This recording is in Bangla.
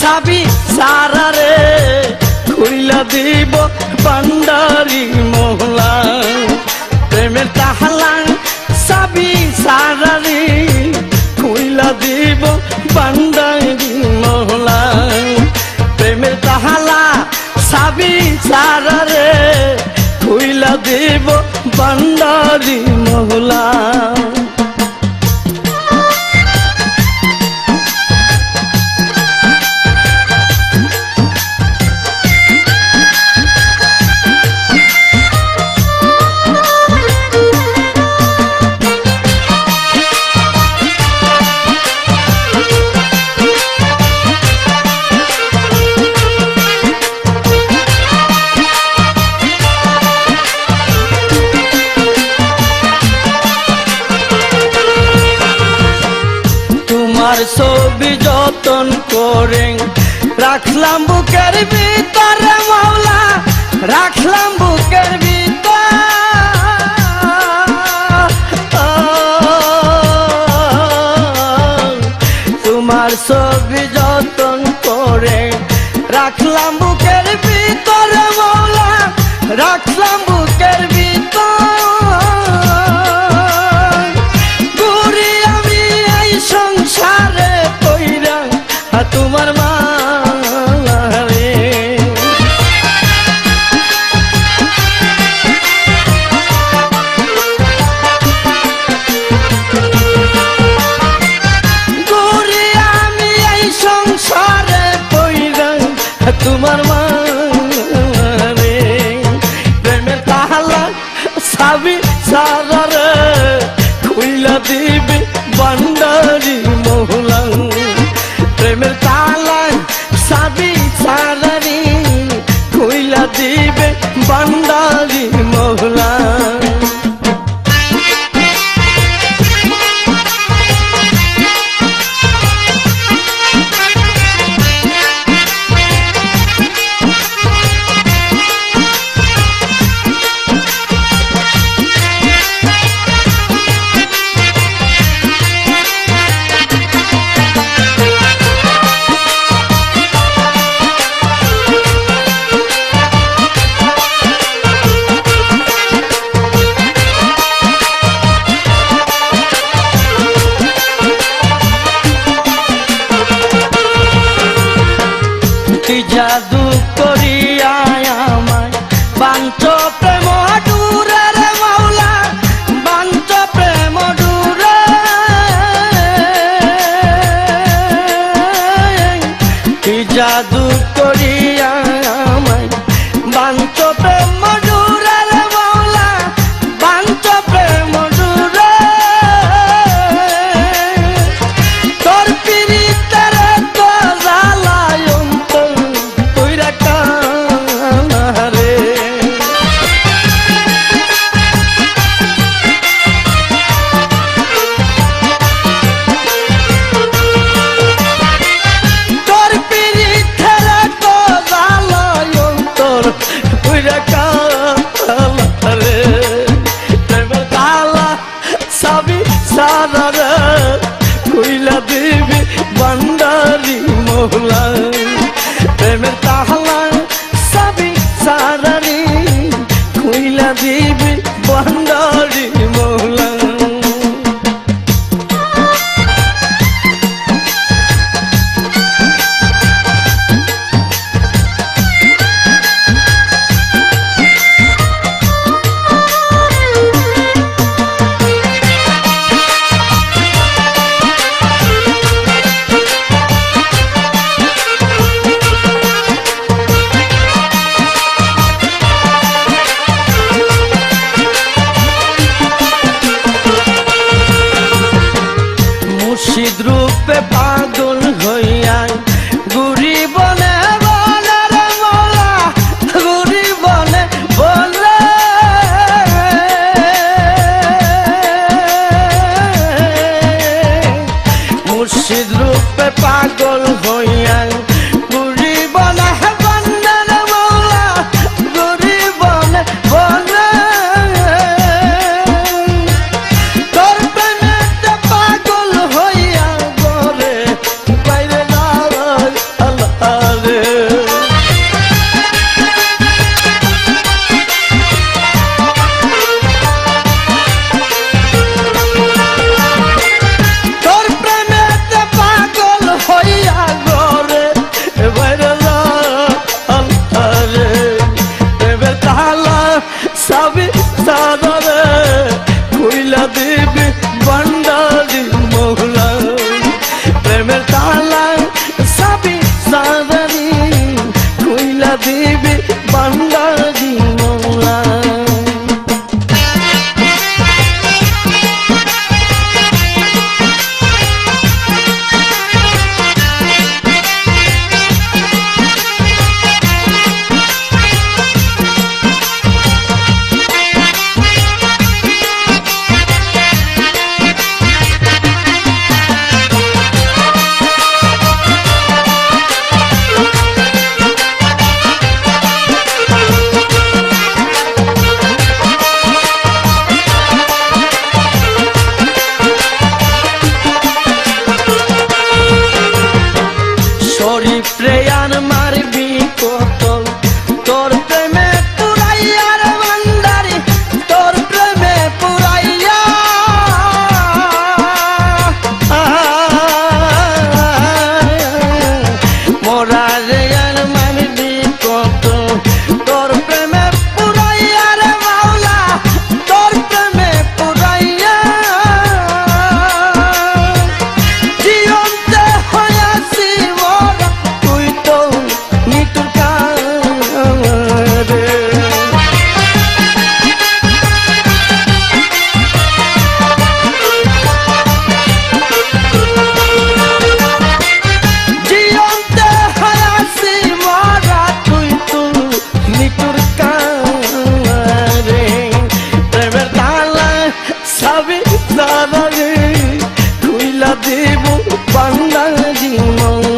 সাবি সারারে খুইলা দিব বান্ডারি মহলা। প্রেমের তাহালা সাবি সারারে খুইলা দিব বান্ডারি মহলা। প্রেমের তাহালা সাবি সারারে ছবি যতন করে রাখলাম বুকের ভিতরে মাওলা রাখলাম তোমার মা রে প্রেমের তাহালা সাবি সারারে খুইলা দিবি বান্ডারি মহলা প্রেমের তালা সাবি সারারি খুইলা দিবে বান্ডারি মহলা জাদু সারারে কইলা দেবী বান্ডারি মহলা। prepara. দেব বাংলা জীবন